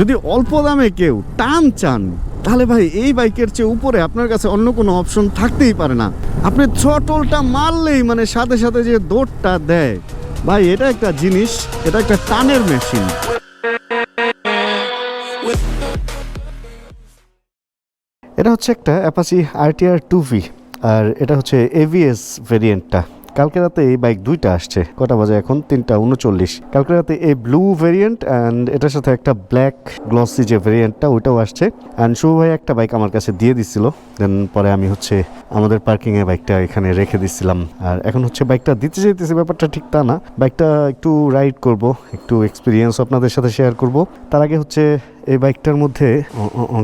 যদি অল্প দামে কেউ টান চান, তাহলে ভাই এই বাইকের চেয়ে উপরে আপনার কাছে অন্য কোনো অপশন থাকতেই পারে না। আপনি থ্রটলটা মারলেই মানে সাথে সাথে যে দৌড়টা দেয়, ভাই এটা একটা জিনিস, এটা একটা টানের মেশিন। এটা হচ্ছে একটা অ্যাপাচি আরটিআর টু আর এটা হচ্ছে এভিএস ভেরিয়েন্টটা। কালকে রাতে এই বাইক দুইটা আসছে। কটা বাজে এখন? তিনটা, উনচল্লিশ। কালকে রাতে এই ব্লু ভেরিয়েন্ট অ্যান্ড এটার সাথে একটা ব্ল্যাক গ্লসি যে ভেরিয়েন্টটা, ওইটাও আসছে। অ্যান্ড শুভ ভাই একটা বাইক আমার কাছে দিয়ে দিছিল। দেন পরে আমি হচ্ছে আমাদের পার্কিংয়ে বাইকটা এখানে রেখে দিছিলাম। আর এখন হচ্ছে বাইকটা দিতে চাইতেছি, ব্যাপারটা ঠিক তা না। বাইকটা একটু রাইড করব, একটু এক্সপিরিয়েন্স আপনাদের সাথে শেয়ার করব। তার আগে হচ্ছে এই বাইকটার মধ্যে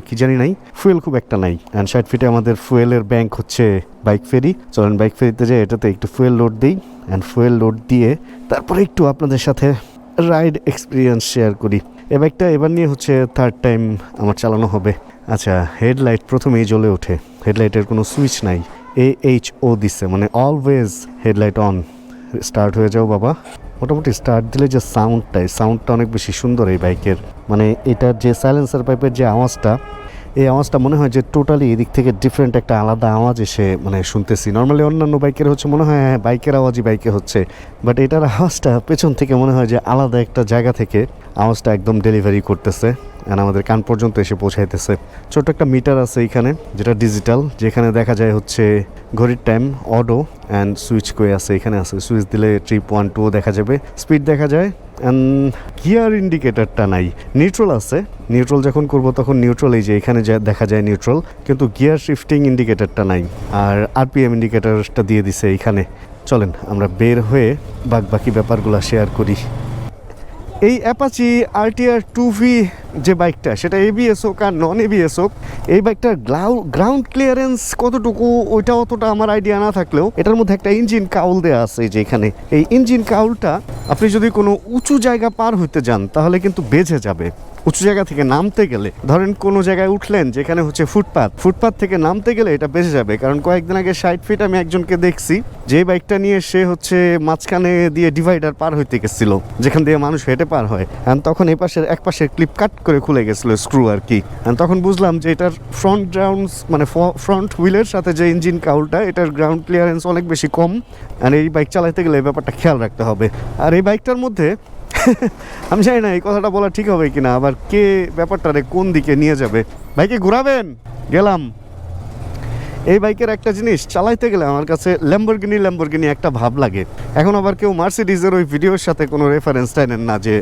কি জানি নাই, ফুয়েল খুব একটা নাই। অ্যান্ড ষাট ফিটে আমাদের ফুয়েলের ব্যাংক হচ্ছে বাইক ফেরি চলেন বাইক ফেরিতে যাই, এটাতে একটু ফুয়েল লোড দিই। অ্যান্ড ফুয়েল লোড দিয়ে তারপরে একটু আপনাদের সাথে রাইড এক্সপিরিয়েন্স শেয়ার করি। এই বাইকটা এবার নিয়ে হচ্ছে থার্ড টাইম আমার চালানো হবে। আচ্ছা হেডলাইট প্রথমেই জ্বলে ওঠে। হেডলাইটের কোনো সুইচ নাই। এ এইচ ও দিচ্ছে মানে অলওয়েজ হেডলাইট অন স্টার্ট হয়ে যাও বাবা। মোটামুটি স্টার্ট দিলে যে সাউন্ডটা এই সাউন্ডটা অনেক বেশি সুন্দর এই বাইকের মানে এটার যে সাইলেন্সার পাইপের যে আওয়াজটা, এই আওয়াজটা মনে হয় যে টোটালি এদিক থেকে ডিফারেন্ট একটা আলাদা আওয়াজ এসে মানে শুনতেছি। নর্মালি অন্যান্য বাইকের হচ্ছে মনে হয় হ্যাঁ বাইকের আওয়াজই বাইকে হচ্ছে। বাট এটার আওয়াজটা পেছন থেকে মনে হয় যে আলাদা একটা জায়গা থেকে আওয়াজটা একদম ডেলিভারি করতেছে। আর আমাদের কান পর্যন্ত এসে পৌঁছাইতেছে। ছোট্ট একটা মিটার আছে এইখানে যেটা ডিজিটাল যেখানে দেখা যায় হচ্ছে ঘড়ির টাইম অডো অ্যান্ড সুইচ করে আছে, এখানে আছে। সুইচ দিলে ট্রিপ ওয়ান টু দেখা যাবে স্পিড দেখা যায় অ্যান্ড গিয়ার ইন্ডিকেটারটা নাই। নিউট্রাল আছে নিউট্রাল যখন করব তখন নিউট্রাল এই যে এখানে যা দেখা যায় নিউট্রাল কিন্তু গিয়ার শিফটিং ইন্ডিকেটারটা নাই। আর আরপিএম ইন্ডিকেটারটা দিয়ে দিছে এইখানে চলেন, আমরা বের হয়ে বাকি ব্যাপারগুলো শেয়ার করি। এই অ্যাপাচি আরটিআর টু ভি যে বাইকটা সেটা এবিএস হোক আর নন এবিএস হোক, এই বাইকটার গ্রাউন্ড ক্লিয়ারেন্স কতটুকু, ওইটা অতটা আমার আইডিয়া না থাকলেও, এটার মধ্যে একটা ইঞ্জিন কাউল দেওয়া আছে যে এখানে। এই ইঞ্জিন কাউলটা আপনি যদি কোনো উঁচু জায়গা পার হইতে যান, তাহলে কিন্তু বেঁচে যাবে। উঁচু জায়গা থেকে নামতে গেলে, ধরেন কোনো জায়গায় উঠলেন যেখানে হচ্ছে ফুটপাথ ফুটপাথ থেকে নামতে গেলে এটা বেঁচে যাবে। কারণ কয়েকদিন আগে ষাট ফিট আমি একজনকে দেখছি, যে বাইকটা নিয়ে সে হচ্ছে মাঝখানে দিয়ে ডিভাইডার পার হইতে গেছিল, যেখান দিয়ে মানুষ হেঁটে পার হয়। তখন এই পাশের এক পাশের ক্লিপ কাট করে খুলে গেছিল স্ক্রু আর কি। তখন বুঝলাম যে এটার ফ্রন্ট গ্রাউন্ড মানে ফ্রন্ট হুইলের সাথে যে ইঞ্জিন কাউলটা এটার গ্রাউন্ড ক্লিয়ারেন্স অনেক বেশি কম। আর এই বাইক চালাতে গেলে এই ব্যাপারটা খেয়াল রাখতে হবে। আর এই বাইকটার মধ্যে আমি জানি না, এই কথাটা বলা ঠিক হবে কিনা, আবার কে ব্যাপারটা রে কোন দিকে নিয়ে যাবে? ভাইকে ঘুরাবেন? গেলাম। এই বাইকের একটা জিনিস, চালাইতে গেলে আমার কাছে ল্যাম্বরগিনি ল্যাম্বরগিনি একটা ভাব লাগে। এখন আবার কেউ মার্সিডিজের ওই ভিডিওর সাথে কোনো রেফারেন্স নেন না যে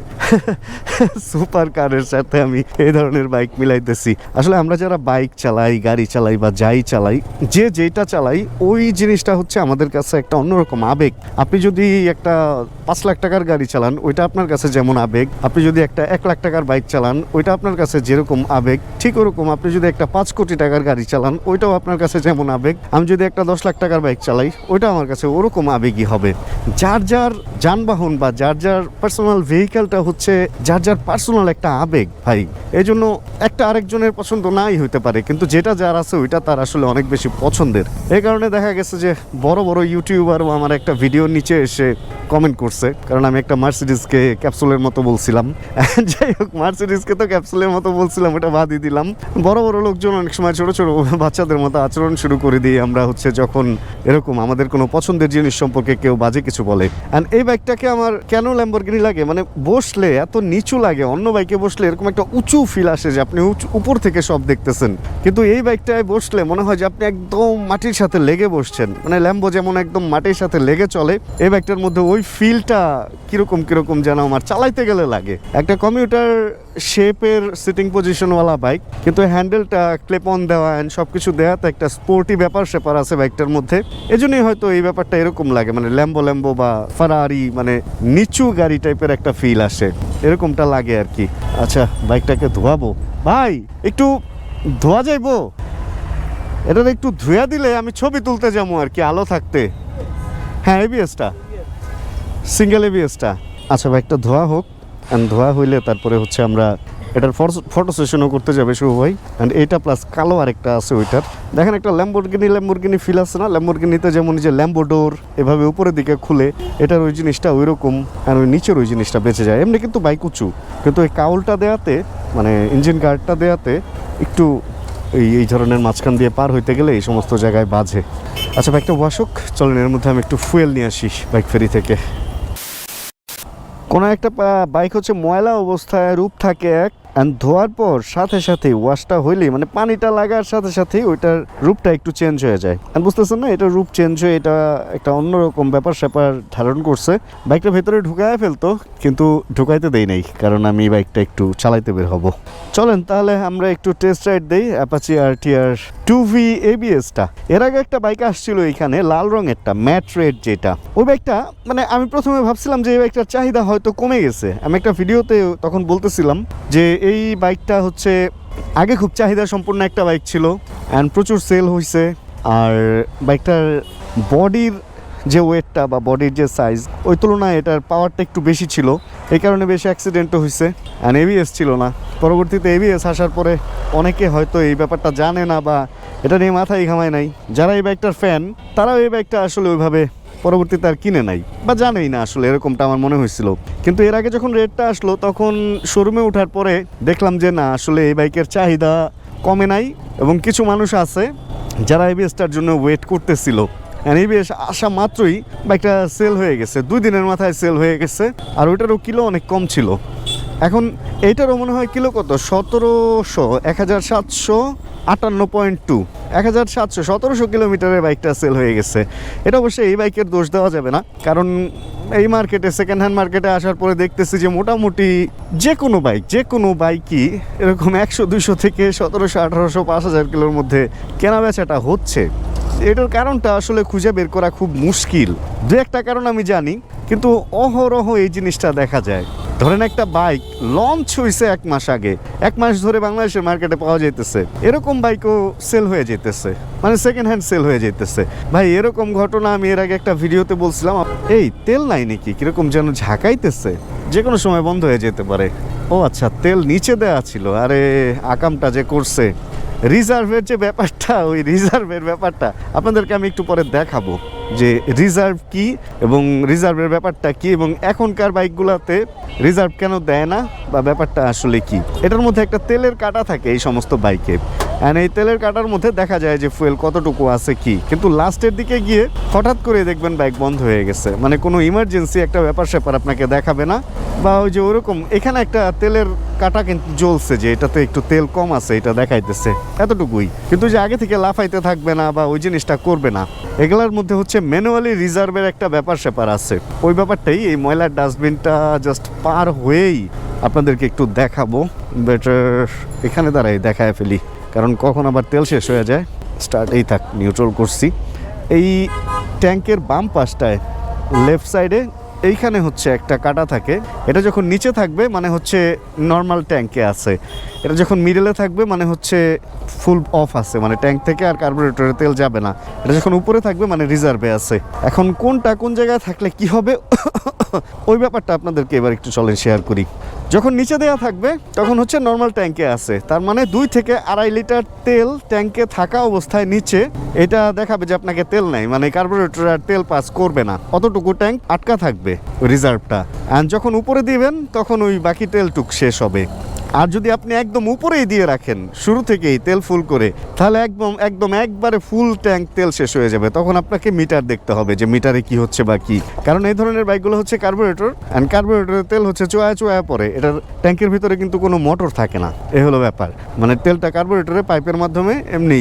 সুপার কারের সাথে আমি এই ধরনের বাইক মিলাইতেছি। আসলে আমরা যারা বাইক চালাই, গাড়ি চালাই বা যাই চালাই, যে যেটা চালাই, ওই জিনিসটা হচ্ছে আমাদের কাছে একটা অন্যরকম আবেগ। আপনি যদি একটা পাঁচ লাখ টাকার গাড়ি চালান, ওইটা আপনার কাছে যেমন আবেগ। আপনি যদি একটা এক লাখ টাকার বাইক চালান, ওইটা আপনার কাছে যেরকম আবেগ, ঠিক ওরকম। আপনি যদি একটা পাঁচ কোটি টাকার গাড়ি চালান, ওইটাও আপনার কাছে যেমন আবেগ। আমি যদি একটা দশ লাখ টাকার বাইক চালাই, ওইটা আমার কাছে ওরকম আবেগই হবে। যার যার যানবাহন বা যার যার পার্সোনাল ভেহিকেলটা হচ্ছে যার যার পার্সোনাল একটা আবেগ ভাই। এই জন্য একটা আরেকজনের পছন্দ নাই হইতে পারে, কিন্তু যেটা যার আছে ওইটা তার আসলে অনেক বেশি পছন্দের। এই কারণে দেখা গেছে যে বড় বড় ইউটিউবারও আমার একটা ভিডিওর নিচে এসে কমেন্ট করছে, কারণ আমি একটা মার্সিডিসকে ক্যাপসুলের মতো বলছিলাম। যাই হোক মার্সিডিসকে তো ক্যাপসুলের মতো বলছিলাম, ওটা বাদই দিলাম। বড় বড় লোকজন অনেক সময় ছোট ছোট বাচ্চাদের মতো আচরণ শুরু করে দিই আমরা হচ্ছে যখন এরকম আমাদের কোনো পছন্দের জিনিস সম্পর্কে কেউ বাজে কিছু বলে। অ্যান্ড এই বাইকটাকে আমার কেন ল্যাম্বরগিনি লাগে? মানে বসলে এত নিচু লাগে, অন্য বাইকে বসলে এরকম একটা উঁচু ফিল আসে যে আপনি উপর থেকে সব দেখতেছেন। কিন্তু এই বাইকটায় বসলে মনে হয় যে আপনি একদম মাটির সাথে লেগে বসছেন। মানে ল্যাম্বো যেমন একদম মাটির সাথে লেগে চলে, এই বাইকটার মধ্যে ওই ফিলটা কীরকম কীরকম যেন আমার চালাইতে গেলে লাগে। একটা কমিউটার শেপের সিটিং পজিশনওয়ালা বাইক কিন্তু হ্যান্ডেলটা ক্লেপ অন দেওয়া অ্যান্ড সব কিছু দেওয়া দেওয়াতে একটা স্পোর্টি ব্যাপার স্যাপার আছে বাইকটার মধ্যে। এজন্যই হয়তো এই ব্যাপারটা এরকম লাগে মানে ল্যাম্বো ল্যাম্বো বা ফারারি মানে নিচু গাড়ি টাইপের একটা ফিল আসে। এরকমটা লাগে আর কি। আচ্ছা বাইকটাকে ধোয়াবো। ভাই, একটু ধোয়া যাইবো? এটা একটু ধুয়া দিলে আমি ছবি তুলতে যাব আর কি, আলো থাকতে। হ্যাঁ এবিএসটা সিঙ্গেল এবিএসটা আচ্ছা বাইকটা ধোয়া হোক। অ্যান্ড ধোয়া হইলে তারপরে হচ্ছে আমরা এটার ফটো সেশনও করতে যাবে শুভ ভাই। অ্যান্ড এইটা প্লাস কালো আরেকটা আছে ওইটার। দেখেন একটা ল্যাম্বোর্গিনি ল্যাম্বোর্গিনি ফিল আছে না? ল্যাম্বোর্গিনিতে যেমন যে ল্যাম্বোডোর এভাবে উপরের দিকে খুলে, এটার ওই জিনিসটা ওই রকম আর ওই নিচের ওই জিনিসটা বেঁচে যায়। এমনি কিন্তু বাইক উঁচু। কিন্তু ওই কাউলটা দেয়াতে মানে ইঞ্জিন গার্ডটা দেয়াতে একটু এই এই ধরনের মাঝখান দিয়ে পার হইতে গেলে এই সমস্ত জায়গায় বাজে। আচ্ছা বাইকটা ওয়াশুক চলেন, এর মধ্যে আমি একটু ফুয়েল নিয়ে আসি বাইক ফেরি থেকে। কোনো একটা বাইক হচ্ছে ময়লা অবস্থায় রূপ থাকে এক। অ্যান্ড ধোয়ার পর সাথে সাথে ওয়াশটা হইলেই মানে পানিটা লাগার সাথে সাথে ওইটার রূপটা একটু চেঞ্জ হয়ে যায়। আর বুঝতেছেন না, এটা রূপ চেঞ্জ হয়ে এটা একটা অন্যরকম ব্যাপার স্যাপার ধারণ করছে। বাইকটা ভেতরে ঢুকায় ফেলতো, কিন্তু ঢুকাইতে দেই নাই, কারণ আমি বাইকটা একটু চালাইতে বের হব। চলেন তাহলে আমরা একটু টেস্ট রাইড দেই Apache R TR two V এবিএসটা এর আগে একটা বাইক আসছিল এখানে লাল রঙেরটা ম্যাট রেড যেটা। ওই বাইকটা মানে আমি প্রথমে ভাবছিলাম যে এই বাইকটার চাহিদা হয়তো কমে গেছে। আমি একটা ভিডিওতে তখন বলতেছিলাম যে এই বাইকটা হচ্ছে আগে খুব চাহিদা সম্পূর্ণ একটা বাইক ছিল অ্যান্ড প্রচুর সেল হয়েছে আর বাইকটার বডির যে ওয়েটটা বা বডির যে সাইজ ওই তুলনায় এটার পাওয়ারটা একটু বেশি ছিল, এই কারণে বেশি অ্যাক্সিডেন্টও হয়েছে অ্যান্ড এবিএস ছিল না। পরবর্তীতে এবিএস আসার পরে অনেকে হয়তো এই ব্যাপারটা জানে না বা এটা নিয়ে মাথায় ঘামায় নাই। যারা এই বাইকটার ফ্যান তারাও এই বাইকটা আসলে ওইভাবে পরবর্তীতে আর কিনে নাই। বা জানেই না আসলে এরকমটা আমার মনে হয়েছিল। কিন্তু এর আগে যখন রেটটা আসলো, তখন শোরুমে ওঠার পরে দেখলাম যে না, আসলে এই বাইকের চাহিদা কমে নাই এবং কিছু মানুষ আছে যারা এবিএসটার জন্য ওয়েট করতেছিল। এবিএস আসা মাত্রই বাইকটা সেল হয়ে গেছে। দুই দিনের মাথায় সেল হয়ে গেছে। আর ওইটারও কিলো অনেক কম ছিল। এখন এইটারও মনে হয় কিলো কত? সতেরোশো, এক হাজার সাতশো আটান্ন পয়েন্ট টু এক হাজার সাতশো সতেরোশো কিলোমিটারের বাইকটা সেল হয়ে গেছে। এটা অবশ্যই এই বাইকের দোষ দেওয়া যাবে না, কারণ এই মার্কেটে সেকেন্ড হ্যান্ড মার্কেটে আসার পরে দেখতেছি যে মোটামুটি যে কোনো বাইক যে কোনো বাইকই এরকম একশো দুশো থেকে সতেরোশো, আঠারোশো, পাঁচ হাজার কিলোর মধ্যে কেনা বেচাটা হচ্ছে। এটার কারণটা আসলে খুঁজে বের করা খুব মুশকিল। দু একটা কারণ আমি জানি, কিন্তু অহরহ এই জিনিসটা দেখা যায়। ধরেন একটা বাইক লঞ্চ হয়েছে এক মাস আগে। এক মাস ধরে বাংলাদেশের মার্কেটে পাওয়া যাইতেছে। এরকম বাইকও সেল হয়ে যেতেছে মানে সেকেন্ড হ্যান্ড সেল হয়ে যেতেছে ভাই, এরকম ঘটনা আমি এর আগে একটা ভিডিওতে বলছিলাম। এই, তেল নাই নাকি? কীরকম যেন ঝাঁকাইতেছে। যে কোনো সময় বন্ধ হয়ে যেতে পারে। ও আচ্ছা তেল নিচে দেওয়া ছিল। আরে, আকামটা যে করছে। রিজার্ভের যে ব্যাপারটা, ওই রিজার্ভের ব্যাপারটা আপনাদেরকে আমি একটু পরে দেখাবো যে রিজার্ভ কি এবং রিজার্ভের ব্যাপারটা কি এবং এখনকার বাইকগুলোতে রিজার্ভ কেন দেয় না বা ব্যাপারটা আসলে কি। এটার মধ্যে একটা তেলের কাটা থাকে এই সমস্ত বাইকে। অ্যান্ড এই তেলের কাটার মধ্যে দেখা যায় যে ফুয়েল কতটুকু আছে কি। কিন্তু লাস্টের দিকে গিয়ে হঠাৎ করে দেখবেন বাইক বন্ধ হয়ে গেছে। মানে কোনো ইমার্জেন্সি একটা ব্যাপার স্যাপার আপনাকে দেখাবে না। বা ওই যে ওরকম, এখানে একটা তেলের কাটা কিন্তু জ্বলছে যে এটাতে একটু তেল কম আছে, এটা দেখাইতেছে। এতটুকুই। কিন্তু যে আগে থেকে লাফাইতে থাকবে না বা ওই জিনিসটা করবে না, এগুলার মধ্যে হচ্ছে ম্যানুয়ালি রিজার্ভের একটা ব্যাপার স্যাপার আছে। ওই ব্যাপারটাই এই ময়লার ডাস্টবিনটা জাস্ট পার হয়েই আপনাদেরকে একটু দেখাবো। বেটার এখানে দাঁড়াই, দেখায় ফেলি। কারণ কখন আবার তেল শেষ হয়ে যায় স্টার্ট এই থাক নিউট্রাল করছি। এই ট্যাঙ্কের বাম পাশটায় লেফট সাইডে এইখানে হচ্ছে একটা কাটা থাকে। এটা যখন নিচে থাকবে মানে হচ্ছে নর্মাল ট্যাঙ্কে আছে। এটা যখন মিডলে থাকবে মানে হচ্ছে ফুল অফ আছে। মানে ট্যাঙ্ক থেকে আর কার্বোরেটরে তেল যাবে না। এটা যখন উপরে থাকবে মানে রিজার্ভে আছে। এখন কোনটা কোন জায়গায় থাকলে কি হবে, ওই ব্যাপারটা আপনাদেরকে এবার একটু চলেন শেয়ার করি। যখন নিচে দেওয়া থাকবে, তখন হচ্ছে নর্মাল ট্যাঙ্কে আছে। তার মানে দুই থেকে আড়াই লিটার তেল ট্যাঙ্কে থাকা অবস্থায় নিচে, এটা দেখাবে যে আপনাকে তেল নাই মানে কার্বোরেটর আর তেল পাস করবে না। অতটুকু ট্যাঙ্ক আটকা থাকবে রিজার্ভটা আর যখন উপরে দিবেন, তখন ওই বাকি তেলটুক শেষ হবে। আর যদি আপনি একদম উপরেই দিয়ে রাখেন, শুরু থেকেই তেল ফুল করে, তাহলে একদম একদম একবারে ফুল ট্যাঙ্ক তেল শেষ হয়ে যাবে। তখন আপনাকে মিটার দেখতে হবে যে মিটারে কি হচ্ছে বা কি। কারণ এই ধরনের বাইকগুলো হচ্ছে কার্বোরেটর অ্যান্ড কার্বোরেটরের তেল হচ্ছে চোয়া চোয়া পরে এটার ট্যাঙ্কের ভিতরে কিন্তু কোনো মোটর থাকে না। এ হলো ব্যাপার। মানে তেলটা কার্বোরেটরে পাইপের মাধ্যমে এমনি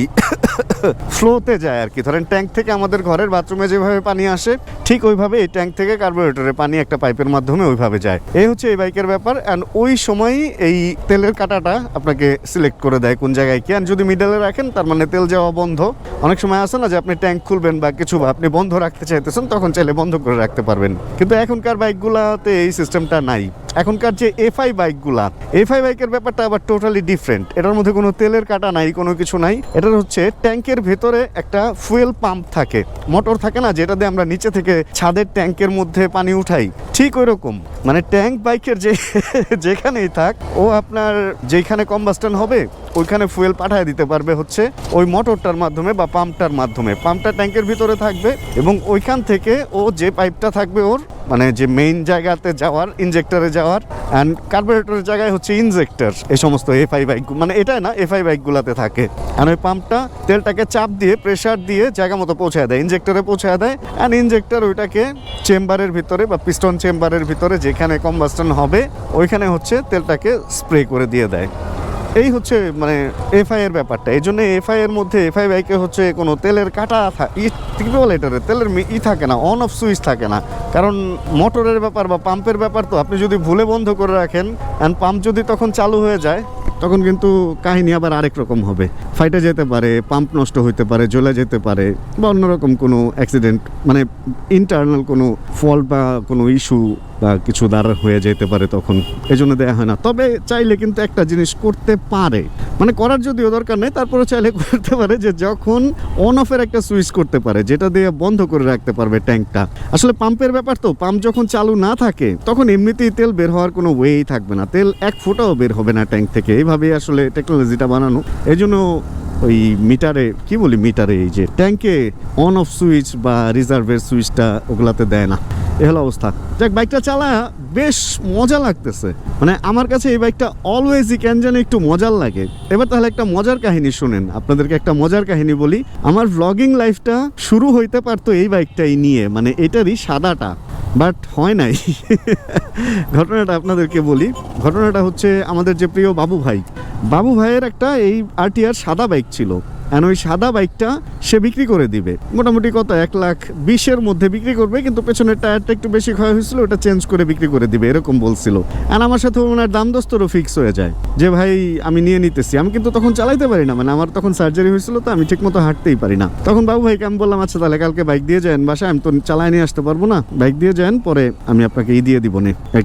ফ্লোতে যায় আর কি। ধরেন ট্যাঙ্ক থেকে আমাদের ঘরের বাথরুমে যেভাবে পানি আসে, ঠিক ওইভাবে এই ট্যাঙ্ক থেকে কার্বোরেটরে পানি একটা পাইপের মাধ্যমে ওইভাবে যায়। এই হচ্ছে এই বাইকের ব্যাপার। অ্যান্ড ওই সময়ই এই তেলের কাটাটা আপনাকে সিলেক্ট করে দেয় কোন জায়গায় কি। আর যদি মিডলে রাখেন, তার মানে তেল যাওয়া বন্ধ। অনেক সময় আসে না যে আপনি ট্যাঙ্ক খুলবেন বা কিছু বা আপনি বন্ধ রাখতে চাইতেছেন, তখন চাইলে বন্ধ করে রাখতে পারবেন। কিন্তু এখনকার বাইকগুলাতে এই সিস্টেমটা নাই। এখনকার যে এফ এফআই বাইকগুলা এফআই বাইকের ব্যাপারটা আবার টোটালি ডিফারেন্ট এটার মধ্যে কোনো তেলের কাটা নাই, কোনো কিছু নাই। এটার হচ্ছে ট্যাঙ্কের ভেতরে একটা ফুয়েল পাম্প থাকে। মোটর থাকে না, যেটা দিয়ে আমরা নিচে থেকে ছাদের ট্যাঙ্কের মধ্যে পানি উঠাই। ঠিক ওই রকম মানে ট্যাঙ্ক বাইকের যে যেখানেই থাক, ও আপনার যেখানে কম্বাস্টন হবে, ওইখানে ফুয়েল পাঠায় দিতে পারবে হচ্ছে ওই মোটরটার মাধ্যমে বা পাম্পটার মাধ্যমে। পাম্পটা ট্যাঙ্কের ভিতরে থাকবে এবং ওইখান থেকে ও যে পাইপটা থাকবে ওর মানে যে মেইন জায়গাতে যাওয়ার ইনজেক্টরে যাওয়ার অ্যান্ড কার্বোরেটরের জায়গায় হচ্ছে ইনজেক্টর এই সমস্ত এফআই বাইক মানে এটাই না এফআই বাইকগুলোতে থাকে। আর ওই পাম্পটা তেলটাকে চাপ দিয়ে প্রেশার দিয়ে জায়গা মতো পৌঁছায় দেয় ইনজেক্টরে পৌঁছায় দেয়। অ্যান্ড ইনজেক্টর ওইটাকে চেম্বারের ভিতরে বা পিস্টন চেম্বারের ভিতরে যেখানে কম্বাস্টন হবে, ওইখানে হচ্ছে তেলটাকে স্প্রে করে দিয়ে দেয়। এই হচ্ছে মানে এফআই এর ব্যাপারটা। এই জন্য এফআই এর মধ্যে এফআই বাইকে হচ্ছে কোনো তেলের কাটা কি বলে এটারে তেলের ই থাকে না অন অফ সুইচ থাকে না। কারণ মোটরের ব্যাপার বা পাম্পের ব্যাপার তো আপনি যদি ভুলে বন্ধ করে রাখেন অ্যান্ড পাম্প যদি তখন চালু হয়ে যায়, তখন কিন্তু কাহিনী আবার আরেক রকম হবে। ফাইটে যেতে পারে পাম্প নষ্ট হইতে পারে, জ্বলে যেতে পারে, বা অন্যরকম কোনো অ্যাক্সিডেন্ট মানে ইন্টারনাল কোনো ফল্ট বা কোনো ইস্যু কিছু দ্বারা হয়ে যেতে পারে তখন। এই জন্য দেওয়া হয় না। তবে চাইলে কিন্তু একটা জিনিস করতে পারে। মানে করার যদিও দরকার নেই তারপরে চাইলে করতে পারে যে যখন অন অফের একটা সুইচ করতে পারে, যেটা দিয়ে বন্ধ করে রাখতে পারবে ট্যাঙ্কটা আসলে পাম্পের ব্যাপার তো পাম্প যখন চালু না থাকে, তখন এমনিতেই তেল বের হওয়ার কোনো ওয়েই থাকবে না। তেল এক ফোঁটাও বের হবে না ট্যাঙ্ক থেকে। এইভাবেই আসলে টেকনোলজিটা বানানো। এই জন্য ওই মিটারে, কি বলি মিটারে, এই যে ট্যাঙ্কে অন অফ সুইচ বা রিজার্ভের সুইচটা ওগুলাতে দেয় না। এ হলো অবস্থা। যাক বাইকটা চালা, বেশ মজা লাগতেছে। মানে আমার কাছে এই বাইকটা অলওয়েজই কেন জানি একটু মজার লাগে। এবার তাহলে একটা মজার কাহিনী শুনেন। আপনাদেরকে একটা মজার কাহিনী বলি। আমার ব্লগিং লাইফটা শুরু হইতে পারতো এই বাইকটাই নিয়ে মানে এটারই সাদাটা। বাট হয় নাই। ঘটনাটা আপনাদেরকে বলি। ঘটনাটা হচ্ছে আমাদের যে প্রিয় বাবু ভাই। বাবু ভাইয়ের একটা এই আরটিআর সাদা বাইক ছিল। অ্যান্ড ওই সাদা বাইকটা সে বিক্রি করে দিবে। মোটামুটি কত? এক লাখ বিশের মধ্যে বিক্রি করবে, কিন্তু পেছনের টায়ারটা একটু বেশি ক্ষয় হয়েছিল, ওটা চেঞ্জ করে বিক্রি করে দিবে, এরকম বলছিল। অ্যান্ড আমার সাথে ওনার দাম দস্তরও ফিক্স হয়ে যায়, যে ভাই, আমি নিয়ে নিতেছি। আমি কিন্তু তখন চালাইতে পারি না মানে আমার তখন সার্জারি হয়েছিল তো, আমি ঠিকমতো হাঁটতেই পারি না। তখন বাবু ভাইকে আমি বললাম আচ্ছা তাহলে কালকে বাইক দিয়ে যান বাসায়, আমি তো চালাই নিয়ে আসতে পারব না। বাইক দিয়ে যান পরে আমি আপনাকে ই দিয়ে দিব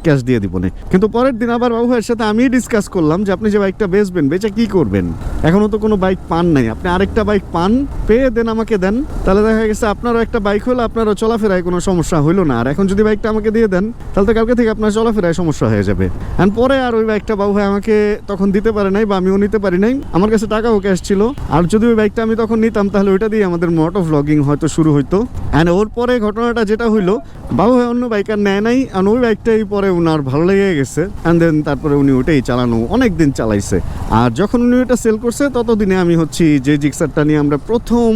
ক্যাশ দিয়ে দিব কিন্তু পরের দিন আবার বাবু ভাইয়ের সাথে আমি ডিসকাস করলাম যে, আপনি যে বাইকটা বেচবেন, বেচে কি করবেন? এখনও তো কোনো বাইক পান নাই। আপনি আরেকটা বাইক পান, পেয়ে দেন আমাকে দেন। তাহলে দেখা গেছে আপনারও একটা বাইক হলো, আপনারও চলাফেরায় কোনো সমস্যা হইল না। আর এখন যদি বাইকটা আমাকে দিয়ে দেন, তাহলে তো কালকে থেকে আপনার চলাফেরায় সমস্যা হয়ে যাবে। আর পরে আর ওই বাইকটা বাবু আমাকে তখন দিতে পারে নাই বা আমিও নিতে পারি নাই। আমার কাছে টাকাও ক্যাশ ছিল। আর যদি ওই বাইকটা আমি তখন নিতাম, তাহলে ওইটা দিয়ে আমাদের মোটো ভ্লগিং হয়তো শুরু হইতো। অ্যান্ড ওর পরে ঘটনাটা যেটা হইল, বাবু ভাই অন্য বাইক আর নেয় নাই। আর ওই বাইকটাই পরে উনার ভালো লেগে গেছে। অ্যান্ড দেন তারপরে উনি ওটাই চালানো অনেক দিন চালাইছে। আর যখন উনি ওটা সেল করছে, ততদিনে আমি হচ্ছি যে জিক্সারটা নিয়ে আমরা প্রথম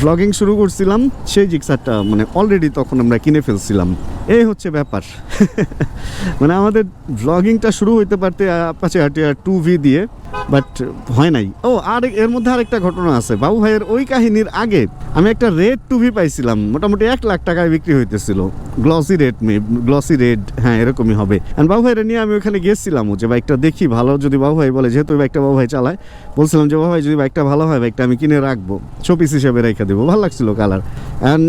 ভ্লগিং শুরু করছিলাম। সেই জিক্সারটা মানে অলরেডি তখন আমরা কিনে ফেলছিলাম। এই হচ্ছে ব্যাপার। মানে আমাদের ভ্লগিংটা শুরু হইতে পারতে আপাচে আর টু ভি দিয়ে। বাট হয় নাই। ও, আর এর মধ্যে আরেকটা ঘটনা আছে। বাবু ভাইয়ের ওই কাহিনীর আগে আমি একটা রেড টুভি পাইছিলাম। মোটামুটি এক লাখ টাকায় বিক্রি হইতেছিল। গ্লসি রেড মে, গ্লসি রেড হ্যাঁ এরকমই হবে। অ্যান্ড বাবু ভাইয়ের নিয়ে আমি ওখানে গেছিলাম। যে বাইকটা দেখি ভালো, যদি বাবু ভাই বলে, যেহেতু ওই বাইকটা বাবু ভাই চালায়, বলছিলাম যে, বাবু ভাই, যদি বাইকটা ভালো হয়, বাইকটা আমি কিনে রাখব। শোপিস হিসেবে রেখে দেবো। ভালো লাগছিল কালার অ্যান্ড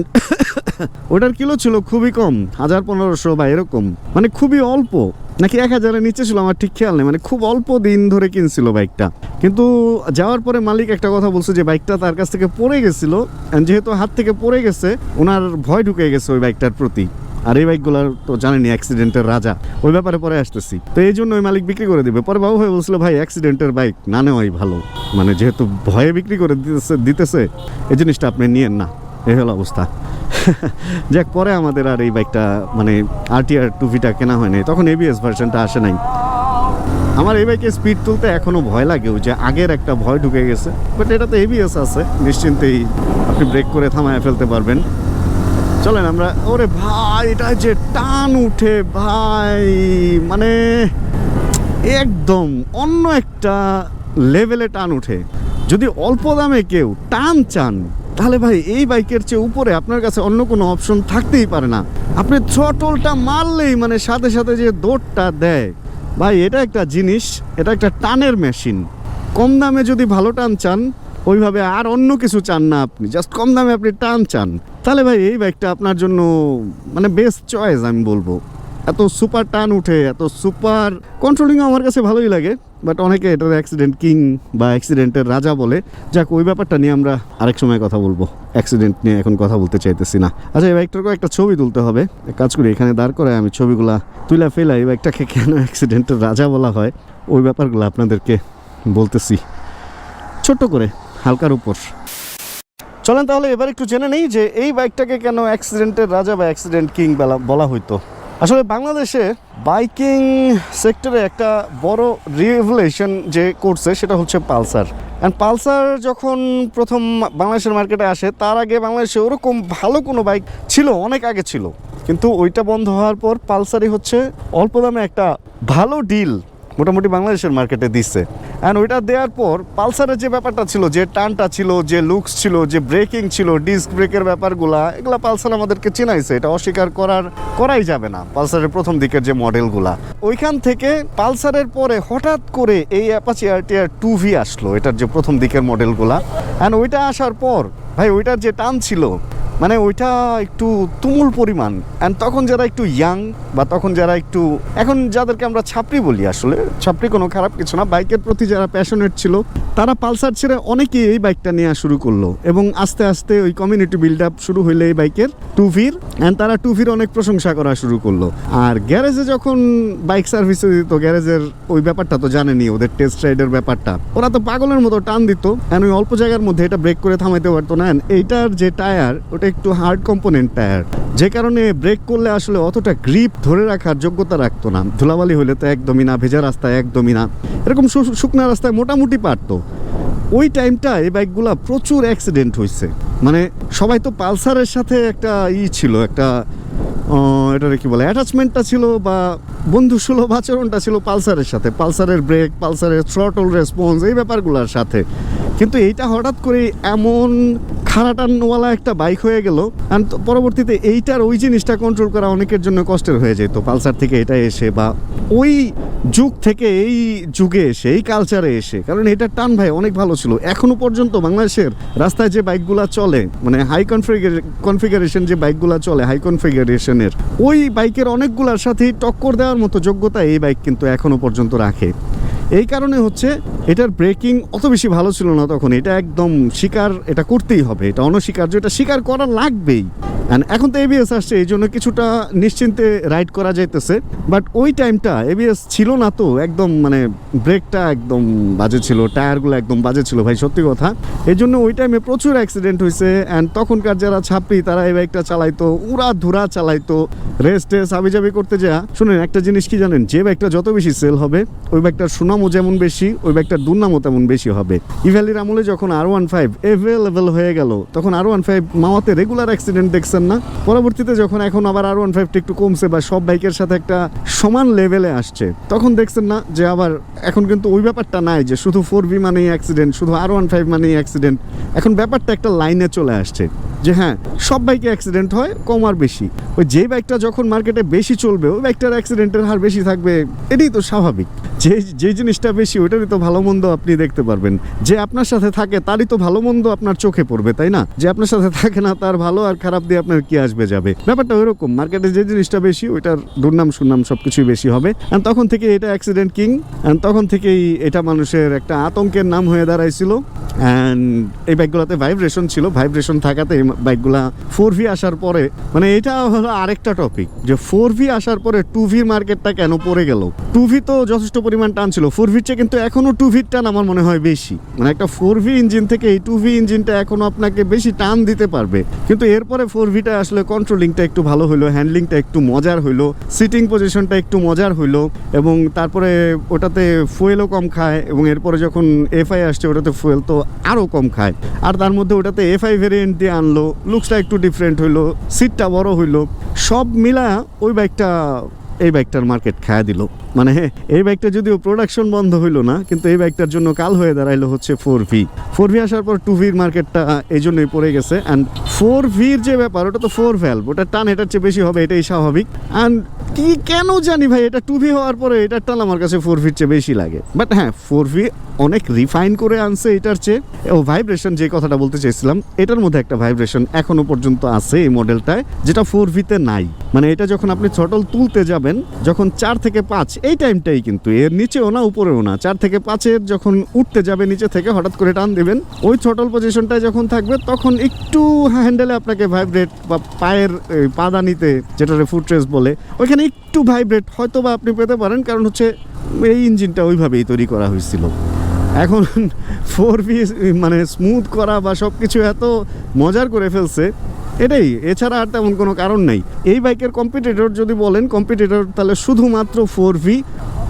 ওটার কিলো ছিল খুবই কম, হাজার পনেরোশো বা এরকম। মানে খুবই অল্প, নাকি এক হাজারের নিচে ছিল, আমার ঠিক খেয়াল নেই। মানে খুব অল্প দিন ধরে কিনছিল বাইকটা। কিন্তু যাওয়ার পরে মালিক একটা কথা বলছে যে, বাইকটা তার কাছ থেকে পড়ে গেছিল যেহেতু হাত থেকে পড়ে গেছে, ওনার ভয় ঢুকে গেছে ওই বাইকটার প্রতি। আর এই বাইকগুলোর তো জানেনি অ্যাক্সিডেন্টের রাজা। ওই ব্যাপারে পরে আসতেছি। তো এই জন্য ওই মালিক বিক্রি করে দিবে। পরে বাবু ভাই বলছিল, ভাই অ্যাক্সিডেন্টের বাইক না নেওয়াই ভালো। মানে যেহেতু ভয়ে বিক্রি করে দিতেছে দিতেছে, এই জিনিসটা আপনি নিয়েন না। এই হলো অবস্থা। যাক, পরে আমাদের আর এই বাইকটা মানে আরটিআর টুভিটা কেনা হয় নাই। তখন এবিএস ভার্সনটা আসে নাই। আমার এই বাইকে স্পিড তুলতে এখনও ভয় লাগে ওই যে আগের একটা ভয় ঢুকে গেছে। বাট এটাতে এবিএস আছে, নিশ্চিন্তেই আপনি ব্রেক করে থামায় ফেলতে পারবেন। চলেন আমরা, ওরে ভাই, এটা যে টান উঠে ভাই মানে একদম অন্য একটা লেভেলে টান উঠে। যদি অল্প দামে কেউ টান চান তাহলে ভাই, এই বাইকের চেয়ে উপরে আপনার কাছে অন্য কোনো অপশন থাকতেই পারে না। আপনি থ্রটলটা মারলেই মানে সাথে সাথে যে দৌড়টা দেয়। ভাই, এটা একটা জিনিস, এটা একটা টানের মেশিন কম দামে যদি ভালো টান চান, ওইভাবে আর অন্য কিছু চান না আপনি জাস্ট কম দামে আপনি টান চান। তাহলে ভাই, এই বাইকটা আপনার জন্য মানে বেস্ট চয়েস আমি বলব। এত সুপার টান উঠে, এত সুপার কন্ট্রোলিং আমার কাছে ভালোই লাগে বাট অনেকে এটার অ্যাক্সিডেন্ট কিং বা অ্যাক্সিডেন্টের রাজা বলে। যাক, ওই ব্যাপারটা নিয়ে আমরা আরেক সময় কথা বলব। অ্যাক্সিডেন্ট নিয়ে এখন কথা বলতে চাইতেছি না। আচ্ছা এই বাইকটার একটা ছবি তুলতে হবে। কাজ করি, এখানে দাঁড় করে আমি ছবিগুলা তুলে ফেলা এই বাইকটাকে কেন অ্যাক্সিডেন্টের রাজা বলা হয়, ওই ব্যাপারগুলো আপনাদেরকে বলতেছি। ছোট্ট করে, হালকার উপর। চলেন তাহলে এবার একটু জেনে নেই যে এই বাইকটাকে কেন অ্যাক্সিডেন্টের রাজা বা অ্যাক্সিডেন্ট কিং বলা হইতো। আসলে বাংলাদেশে বাইকিং সেক্টরে একটা বড় রিভলিউশন যে করছে, সেটা হচ্ছে পালসার। অ্যান্ড পালসার যখন প্রথম বাংলাদেশের মার্কেটে আসে, তার আগে বাংলাদেশে ওরকম ভালো কোনো বাইক ছিল, অনেক আগে ছিল। কিন্তু ওইটা বন্ধ হওয়ার পর পালসারই হচ্ছে অল্প দামে একটা ভালো ডিল মোটামুটি বাংলাদেশের মার্কেটে দিচ্ছে। অ্যান্ড ওইটা দেওয়ার পর পালসারের যে ব্যাপারটা ছিল, যে টানটা ছিল, যে লুকস ছিল, যে ব্রেকিং ছিল ডিস্ক ব্রেকের ব্যাপারগুলা, এগুলা পালসার আমাদেরকে চেনাইছে। এটা অস্বীকার করার, করাই যাবে না পালসারের প্রথম দিকের যে মডেলগুলা ওইখান থেকে পালসারের পরে হঠাৎ করে এই অ্যাপাচি আরটিআর টু ভি আসলো, এটার যে প্রথম দিকের মডেলগুলা অ্যান্ড ওইটা আসার পর, ভাই, ওইটার যে টান ছিল মানে ওইটা একটু তুমুল পরিমাণ। অ্যান্ড তখন যারা একটু ইয়াং বা তখন যারা একটু, এখন যাদেরকে আমরা ছাপড়ি বলি আসলে, ছাপড়ি কোনো খারাপ কিছু না, বাইকের প্রতি যারা প্যাশনেট ছিল, তারা পালসার ছেড়ে অনেকেই এই বাইকটা নেওয়া শুরু করল। এবং আস্তে আস্তে ওই কমিউনিটি বিল্ড আপ শুরু হইলে এই বাইকের টু ভির অ্যান্ড তারা টু ভির অনেক প্রশংসা করা শুরু করল। আর গ্যারেজে যখন বাইক সার্ভিসে দিত, গ্যারেজের ওই ব্যাপারটা তো জানেনি ওদের টেস্ট রাইডের ব্যাপারটা। ওরা তো পাগলের মতো টান দিত অ্যান্ড ওই অল্প জায়গার মধ্যে এটা ব্রেক করে থামাইতে পারতো না। এইটার যে টায়ার ওটা একটু হার্ড কম্পোনেন্ট টায়ার যে কারণে ব্রেক করলে আসলে অতটা গ্রিপ ধরে রাখার যোগ্যতা রাখতো না। ধুলাবালি হলে তো একদমই না, ভেজা রাস্তায় একদমই না। এরকম শুকনা রাস্তায় মোটামুটি পারতো। ওই টাইমটা এই বাইকগুলা প্রচুর অ্যাক্সিডেন্ট হয়েছে মানে সবাই তো পালসারের সাথে একটা ই ছিল, একটা এটারে কি বলে অ্যাটাচমেন্টটা ছিল বা বন্ধুসুলভ আচরণটা ছিল পালসারের সাথে। পালসারের ব্রেক পালসারের থ্রটল রেসপন্স এই ব্যাপারগুলোর সাথে। কিন্তু এইটা হঠাৎ করে এমন খারাটানওয়ালা একটা বাইক হয়ে গেল আর পরবর্তীতে এইটার ওই জিনিসটা কন্ট্রোল করা অনেকের জন্য কষ্টের হয়ে যেত। পালসার থেকে এটা এসে বা ওই যুগ থেকে এই যুগে এসে, এই কালচারে এসে, কারণ এটার টান ভাই, অনেক ভালো ছিল। এখনও পর্যন্ত বাংলাদেশের রাস্তায় যে বাইকগুলো চলে মানে হাই কনফিগারেশন যে বাইকগুলো চলে হাই কনফিগারেশনের ওই বাইকের অনেকগুলোর সাথেই টক্কর দেওয়ার মতো যোগ্যতা এই বাইক কিন্তু এখনও পর্যন্ত রাখে। এই কারণে হচ্ছে এটার ব্রেকিং অত বেশি ভালো ছিল না তখন। এটা একদম স্বীকার এটা করতেই হবে। এটা অনস্বীকার্য, এটা স্বীকার করা লাগবেই। অ্যান্ড এখন তো এবিএস আসছে, এই জন্য কিছুটা নিশ্চিন্তে রাইড করা যাইতেছে। বাট ওই টাইমটা এবিএস ছিল না তো, একদম মানে ব্রেকটা একদম বাজে ছিল, টায়ারগুলো একদম বাজে ছিল ভাই, সত্যি কথা। এই জন্য ওই টাইমে প্রচুর অ্যাক্সিডেন্ট হয়েছে অ্যান্ড তখনকার যারা ছাপড়ি, তারা এই বাইকটা চালাইতো উড়া ধুরা চালাইতো রেস টেস করতে যা। শুনেন, একটা জিনিস কি জানেন? যে বাইকটা যত বেশি সেল হবে, ওই বাইকটার সুনামও যেমন বেশি, ওই বাইকটার দুর্নামও তেমন বেশি হবে। ইভ্যালির আমলে যখন আর ওয়ান ফাইভ এভেলেবেল হয়ে গেল, তখন আর ওয়ান ফাইভ মাওয়াতে রেগুলার অ্যাক্সিডেন্ট দেখছেন না? পরবর্তীতে যখন এখন আবার আর ওয়ান ফাইভটা একটু কমছে বা সব বাইকের সাথে একটা সমান লেভেলে আসছে, তখন দেখছেন না যে আবার এখন কিন্তু ওই ব্যাপারটা নাই যে শুধু ফোর ভি মানেই অ্যাক্সিডেন্ট শুধু আর ওয়ান ফাইভ মানেই অ্যাক্সিডেন্ট এখন ব্যাপারটা একটা লাইনে চলে আসছে যে হ্যাঁ সব বাইকে অ্যাক্সিডেন্ট হয়, কম আর বেশি। ওই যে বাইকটা যখন মার্কেটে বেশি চলবে, ওই বাইকটার অ্যাক্সিডেন্টের হার বেশি থাকবে, এটাই তো স্বাভাবিক। যে যে জিনিসটা বেশি, ওইটারই তো ভালো মন্দ আপনি দেখতে পারবেন। যে আপনার সাথে থাকে, তারই তো ভালো মন্দ আপনার চোখে পড়বে, তাই না? যে আপনার সাথে থাকে না, তার ভালো আর খারাপ দিয়ে আপনার কি আসবে যাবে? ব্যাপারটা ওইরকম, মার্কেটে যে জিনিসটা বেশি, ওইটার দুর্নাম সুনাম সব কিছুই বেশি হবে। অ্যান্ড তখন থেকে এটা অ্যাক্সিডেন্ট কিং অ্যান্ড তখন থেকেই এটা মানুষের একটা আতঙ্কের নাম হয়ে দাঁড়াইছিল। অ্যান্ড এই বাইকগুলোতে ভাইব্রেশন ছিল ভাইব্রেশন থাকাতে এই বাইকগুলা ফোর ভি আসার পরে মানে এটা হলো আরেকটা টপিক যে ফোর ভি আসার পরে টু ভি মার্কেটটা কেন পড়ে গেল? টু ভি তো যথেষ্ট পরিমাণ টান ছিল ফোর চেয়ে কিন্তু এখনও টু ভির টান আমার মনে হয় বেশি। মানে একটা ফোর ভি ইঞ্জিন থেকে এই টু ভি ইঞ্জিনটা এখনও আপনাকে বেশি টান দিতে পারবে। কিন্তু এরপরে ফোর ভিটা আসলে কন্ট্রোলিংটা একটু ভালো হইল হ্যান্ডলিংটা একটু মজার হইল সিটিং পজিশনটা একটু মজার হইল, এবং তারপরে ওটাতে ফুয়েলও কম খায়, এবং এরপরে যখন এফআই আসছে ওটাতে ফুয়েল তো আরও কম খায়। আর তার মধ্যে ওটাতে এফআই ভেরিয়েন্ট দিয়ে আনলো লুকসটা একটু ডিফারেন্ট হইল সিটটা বড় হইল, সব মিলা ওই বাইকটা এই বাইকটার মার্কেট খায়া দিল। মানে এই বাইকটা যদিও প্রোডাকশন বন্ধ হইল না, কিন্তু এই বাইকটার জন্য কাল হয়ে দাঁড়াইলো হচ্ছে ফোর ভি ফোর ভি আসার পর টু ভির মার্কেটটা এই জন্যই পড়ে গেছে। অ্যান্ড ফোর ভির যে ব্যাপার, ওটা তো ফোর ভ্যালভ ওটা টান এটার চেয়ে বেশি হবে, এটাই স্বাভাবিক। অ্যান্ড কি কেন জানি ভাই, এটা টু ভি হওয়ার পরে এটার টান আমার কাছে ফোর ভির চেয়ে বেশি লাগে। বাট হ্যাঁ ফোর ভি অনেক রিফাইন করে আনছে এটার চেয়ে। ও ভাইব্রেশন যে কথাটা বলতে চাইছিলাম এটার মধ্যে একটা ভাইব্রেশন এখনও পর্যন্ত আছে এই মডেলটায় যেটা ফোর ভিতে নাই। মানে এটা যখন আপনি ছটল তুলতে যাবেন যখন চার থেকে পাঁচ, এই টাইমটাই কিন্তু, এর নিচেও না, উপরেও না। চার থেকে পাঁচের যখন উঠতে যাবে নিচে থেকে, হঠাৎ করে টান দেবেন, ওই ছটল পজিশনটায় যখন থাকবে, তখন একটু হ্যান্ডেলে আপনাকে ভাইব্রেট বা পায়ের পাদানিতে যেটা ফুটরেস বলে, ওইখানে একটু ভাইব্রেট হয়তো বা আপনি পেতে পারেন, কারণ হচ্ছে এই ইঞ্জিনটা ওইভাবেই তৈরি করা হয়েছিল। এখন ফোর বি মানে স্মুথ করা বা সব কিছু এত মজার করে ফেলছে এটাই, এছাড়া আর তেমন কোনো কারণ নাই। এই বাইকের কম্পিটিটর যদি বলেন কম্পিটিটর তাহলে শুধুমাত্র ফোর ভি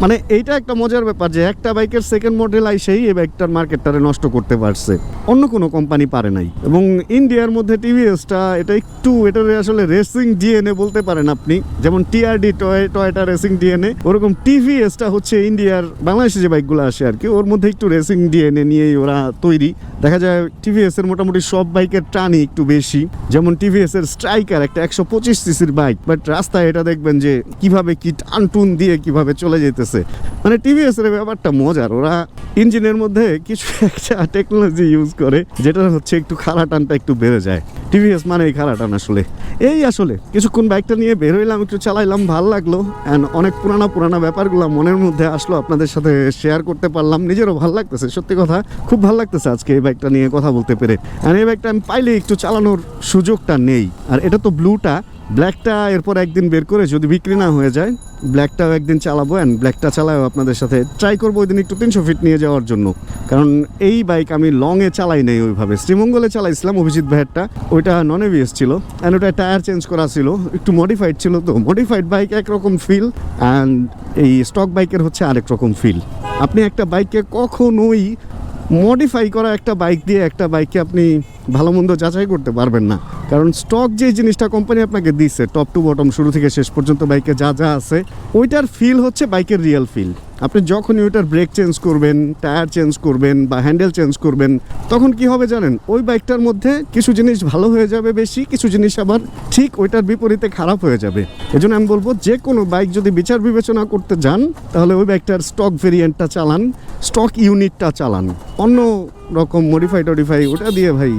মানে এইটা একটা মজার ব্যাপার যে একটা বাইকের সেকেন্ড মডেল আইসেই এই বাইকটার মার্কেটটারে নষ্ট করতে পারছে। অন্য কোনো কোম্পানি পারে নাই। এবং ইন্ডিয়ার মধ্যে টিভিএসটা এটা একটু, এটার আসলে রেসিং ডিএনএ বলতে পারেন আপনি। যেমন TRD toy Toyota racing DNA ওরকম টিভিএসটা হচ্ছে ইন্ডিয়ার বাংলাদেশে যে বাইকগুলো আসে আর কি, ওর মধ্যে একটু রেসিং ডিএনএ নিয়েই ওরা তৈরি। দেখা যায় টিভিএস এর মোটামুটি সব বাইকের টানই একটু বেশি। যেমন টিভিএস এর স্ট্রাইকার একটা একশো পঁচিশ সিসির বাইক বাট রাস্তায় এটা দেখবেন যে কীভাবে কি টান টুন দিয়ে কীভাবে চলে যেতেছে। মানে টিভিএস এর ব্যাপারটা মজার। ওরা ইঞ্জিনের মধ্যে কিছু একটা টেকনোলজি ইউজ করে, যেটা হচ্ছে একটু খাড়া টানটা একটু বেড়ে যায়। টিভিএস মানে এই খাড়া টান আসলে। এই আসলে, কিছুক্ষণ বাইকটা নিয়ে বের হইলাম, একটু চালাইলাম, ভালো লাগল। অ্যান্ড অনেক পুরানা পুরানা ব্যাপারগুলো মনের মধ্যে আসলো, আপনাদের সাথে শেয়ার করতে পারলাম। নিজেরও ভালো লাগতেছে, সত্যি কথা। খুব ভালো লাগতেছে আজকে এই বাইকটা নিয়ে কথা বলতে পেরে। আর এই বাইকটা আমি পাইলে একটু চালানোর সুযোগটা নেই। আর এটা তো ব্লুটা ব্ল্যাকটা এরপর একদিন বের করে যদি বিক্রি না হয়ে যায় ব্ল্যাকটাও একদিন চালাবো অ্যান্ড ব্ল্যাকটা চালাও আপনাদের সাথে ট্রাই করব ওই দিন একটু তিনশো ফিট নিয়ে যাওয়ার জন্য। কারণ এই বাইক আমি লংয়ে চালাই নাই ওইভাবে। শ্রীমঙ্গলে চালাইছিলাম অভিজিৎ ভাইয়েরটা। ওইটা নন এভিএস ছিল। অ্যান্ড ওটা টায়ার চেঞ্জ করা ছিল। একটু মডিফাইড ছিল তো। মডিফাইড বাইক একরকম ফিল অ্যান্ড এই স্টক বাইকের হচ্ছে আরেক রকম ফিল আপনি একটা বাইককে কখনোই মডিফাই করা একটা বাইক দিয়ে একটা বাইককে আপনি ভালো মন্দ যাচাই করতে পারবেন না। কারণ স্টক যে জিনিসটা কোম্পানি আপনাকে দিচ্ছে টপ টু বটম শুরু থেকে শেষ পর্যন্ত বাইকে যা যা আছে, ওইটার ফিল হচ্ছে বাইকের রিয়েল ফিল আপনি যখনই ওইটার ব্রেক চেঞ্জ করবেন টায়ার চেঞ্জ করবেন বা হ্যান্ডেল চেঞ্জ করবেন, তখন কি হবে জানেন? ওই বাইকটার মধ্যে কিছু জিনিস ভালো হয়ে যাবে বেশি, কিছু জিনিস আবার ঠিক ওইটার বিপরীতে খারাপ হয়ে যাবে। এজন্য আমি বলব যে কোনো বাইক যদি বিচার বিবেচনা করতে যান, তাহলে ওই বাইকটার স্টক ভেরিয়েন্টটা চালান স্টক ইউনিটটা চালান। অন্য রকম মডিফাই টডিফাই ওটা দিয়ে ভাই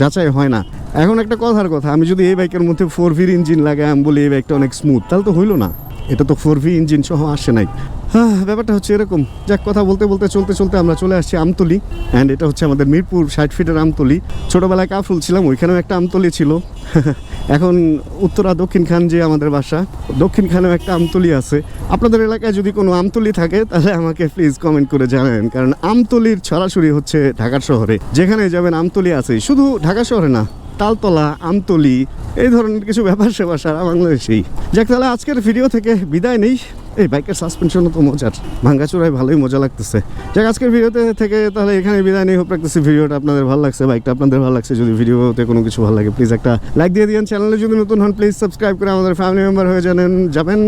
যাচাই হয় না। এখন একটা কথার কথা, আমি যদি এই বাইকের মধ্যে ফোর ভির ইঞ্জিন লাগাই, আমি বলি এই বাইকটা অনেক স্মুথ তাহলে তো হইল না। এটা তো ফোর ভি ইঞ্জিন সহ আসে নাই। হ্যাঁ ব্যাপারটা হচ্ছে এরকম। যাক, কথা বলতে বলতে, চলতে চলতে আমরা চলে আসছি আমতলি। অ্যান্ড এটা হচ্ছে আমাদের মিরপুর ষাট ফিটের আমতলি। ছোটোবেলায় কাফরুল ছিলাম, ওইখানেও একটা আমতলি ছিল। এখন উত্তরা দক্ষিণ খান যে আমাদের বাসা, দক্ষিণ খানেও একটা আমতলি আছে। আপনাদের এলাকায় যদি কোনো আমতলি থাকে, তাহলে আমাকে প্লিজ কমেন্ট করে জানাবেন। কারণ আমতলির ছড়াছড়ি হচ্ছে ঢাকার শহরে। যেখানে যাবেন, আমতলি আছে শুধু ঢাকা শহরে না তালতলা, আমতলি, এই ধরনের কিছু ব্যাপার সেবা সারা বাংলাদেশেই। যাক তাহলে আজকের ভিডিও থেকে বিদায় নেই। এই বাইকের সাসপেনশনও তো মজার। ভাঙ্গাচোরায় ভালোই মজা লাগতেছে। যাক, আজকের ভিডিওতে থেকে তাহলে এখানে বিদায় নেই। হোপ রাখতেছি ভিডিওটা আপনাদের ভালো লাগছে, বাইকটা আপনাদের ভালো লাগছে। যদি ভিডিওতে কোনো কিছু ভালো লাগে প্লিজ একটা লাইক দিয়ে দিন চ্যানেলে যদি নতুন হন প্লিজ সাবস্ক্রাইব করে আমাদের ফ্যামিলি মেম্বার হয়ে জানেন, যাবেন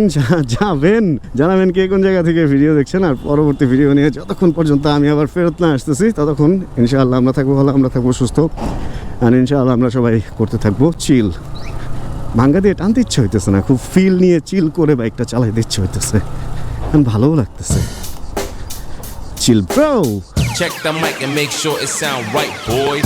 যাবেন। জানাবেন কে কোন জায়গা থেকে ভিডিও দেখছেন। আর পরবর্তী ভিডিও নিয়ে যতক্ষণ পর্যন্ত আমি আবার ফেরত না আসতেছি, ততক্ষণ ইনশাআল্লাহ আমরা থাকব ভালো, আমরা থাকব সুস্থ। আর ইনশাল্লাহ আমরা সবাই করতে থাকব চিল। ভাঙ্গা দিয়ে টানতে ইচ্ছে হইতেছে না খুব ফিল নিয়ে চিল করে বাইকটা চালাইতে ইচ্ছে হইতেছে। এখন ভালোও লাগতেছে। Chill bro Check the mic and make sure it sound right, boys.